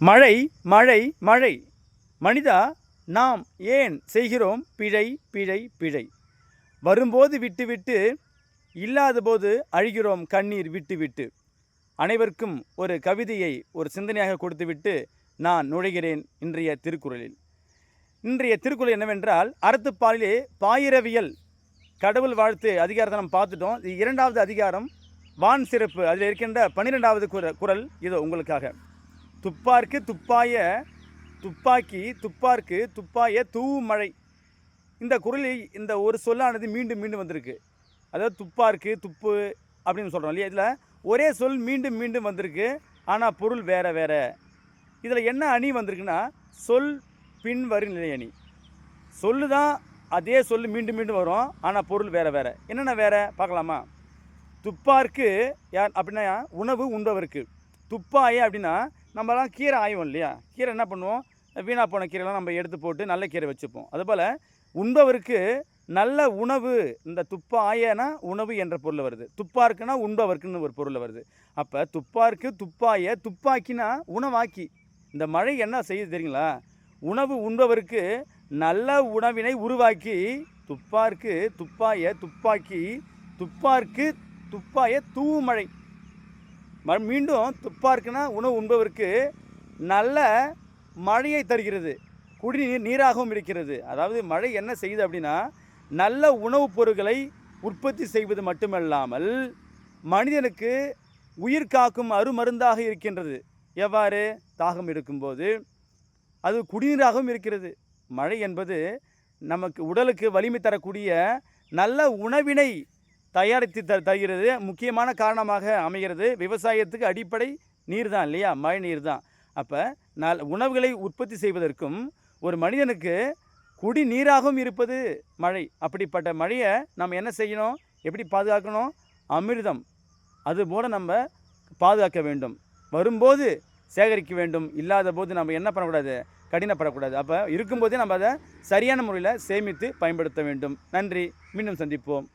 மழை மழை மழை. மனிதா நாம் ஏன் செய்கிறோம் பிழை பிழை பிழை? வரும்போது விட்டுவிட்டு இல்லாத போது அழுகிறோம் கண்ணீர் விட்டுவிட்டு. அனைவருக்கும் ஒரு கவிதையை ஒரு சிந்தனையாக கொடுத்துவிட்டு நான் நுழைகிறேன் இன்றைய திருக்குறளில். இன்றைய திருக்குறள் என்னவென்றால் அறத்துப்பாலிலே பாயிரவியல். கடவுள் வாழ்த்து அதிகாரத்தை நம்ம பார்த்துட்டோம். இது இரண்டாவது அதிகாரம். வான் சிறப்பு. அதில் இருக்கின்ற பன்னிரெண்டாவது குரல் இதோ உங்களுக்காக. துப்பார்க்கு துப்பாய துப்பாக்கி துப்பார்க்கு துப்பாய தூவு மழை. இந்த குரலில் இந்த ஒரு சொல்லானது மீண்டும் மீண்டும் வந்திருக்கு. அதாவது துப்பார்க்கு துப்பு அப்படின்னு சொல்கிறோம் இல்லையா? இதில் ஒரே சொல் மீண்டும் மீண்டும் வந்திருக்கு. ஆனால் பொருள் வேறு வேறு. இதில் என்ன அணி வந்திருக்குன்னா சொல் பின்வரும் நிலை அணி. சொல்லு தான் அதே சொல் மீண்டும் மீண்டும் வரும். ஆனால் பொருள் வேறு வேறு. என்னென்ன வேறு? பார்க்கலாமா? துப்பார்க்கு யார் அப்படின்னா உணவு உண்பவருக்கு. துப்பாய அப்படின்னா நம்மலாம் கீரை ஆய்வோம் இல்லையா? கீரை என்ன பண்ணுவோம்? வீணாக போன கீரைலாம் நம்ம எடுத்து போட்டு நல்ல கீரை வச்சுப்போம். அதுபோல் உண்பவருக்கு நல்ல உணவு இந்த துப்பாயனா உணவு என்ற பொருள் வருது. துப்பாருக்குன்னா உண்பவர்க்குன்னு ஒரு பொருள் வருது. அப்போ துப்பாருக்கு துப்பாய துப்பாக்கினா உணவாக்கி. இந்த மழை என்ன செய்யுது தெரியுங்களா? உணவு உண்பவருக்கு நல்ல உணவினை உருவாக்கி துப்பார்க்கு துப்பாய துப்பாக்கி துப்பார்க்கு துப்பாய தூமழை மீண்டும் துப்பார்க்குனா உணவு உண்பவருக்கு நல்ல மழையை தருகிறது. குடிநீர் நீராகவும் இருக்கிறது. அதாவது மழை என்ன செய்யுது அப்படின்னா நல்ல உணவுப் பொருட்களை உற்பத்தி செய்வது மட்டுமல்லாமல் மனிதனுக்கு உயிர் காக்கும் அருமருந்தாக இருக்கின்றது. எவ்வாறு? தாகம் எடுக்கும்போது. அது குடிநீராகவும் இருக்கிறது. மழை என்பது நமக்கு உடலுக்கு வலிமை தரக்கூடிய நல்ல உணவினை தயாரித்து த தருகிறது. முக்கியமான காரணமாக அமைகிறது. விவசாயத்துக்கு அடிப்படை நீர் தான் இல்லையா? மழை நீர் தான் அப்போ நல் உணவுகளை உற்பத்தி செய்வதற்கும் ஒரு மனிதனுக்கு குடிநீராகவும் இருப்பது மழை. அப்படிப்பட்ட மழையை நம்ம என்ன செய்யணும்? எப்படி பாதுகாக்கணும்? அமிர்தம். அதுபோல் நம்ம பாதுகாக்க வேண்டும். வரும்போது சேகரிக்க வேண்டும். இல்லாத போது நம்ம என்ன பண்ணக்கூடாது? கடினப்படக்கூடாது. அப்போ இருக்கும்போதே நம்ம அதை சரியான முறையில் சேமித்து பயன்படுத்த வேண்டும். நன்றி. மீண்டும் சந்திப்போம்.